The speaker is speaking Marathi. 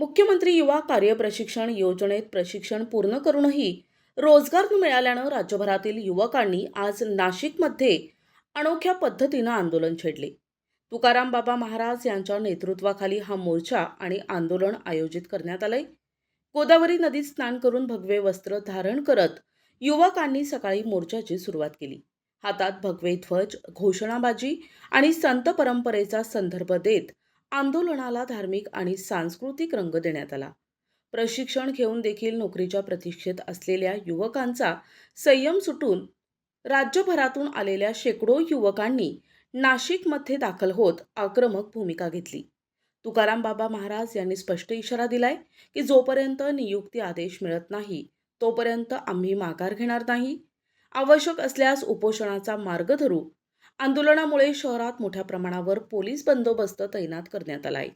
मुख्यमंत्री युवा कार्यप्रशिक्षण योजनेत प्रशिक्षण पूर्ण करूनही रोजगार न मिळाल्यानं राज्यभरातील युवकांनी आज नाशिकमध्ये अनोख्या पद्धतीनं आंदोलन छेडले. तुकाराम बाबा महाराज यांच्या नेतृत्वाखाली हा मोर्चा आणि आंदोलन आयोजित करण्यात आलंय. गोदावरी नदीत स्नान करून भगवे वस्त्र धारण करत युवकांनी सकाळी मोर्चाची सुरुवात केली. हातात भगवे ध्वज घोषणाबाजी आणि संत परंपरेचा संदर्भ देत आंदोलनाला धार्मिक आणि सांस्कृतिक रंग देण्यात आला. प्रशिक्षण घेऊन देखील नोकरीच्या प्रतीक्षेत असलेल्या युवकांचा संयम सुटून राज्यभरातून आलेल्या शेकडो युवकांनी नाशिकमध्ये दाखल होत आक्रमक भूमिका घेतली. तुकाराम बाबा महाराज यांनी स्पष्ट इशारा दिलाय की जोपर्यंत नियुक्ती आदेश मिळत नाही तोपर्यंत आम्ही माघार घेणार नाही. आवश्यक असल्यास उपोषणाचा मार्ग धरू आंदोलनामुळे शहरात मोठ्या प्रमाणावर पोलीस बंदोबस्त तैनात करण्यात आलाय.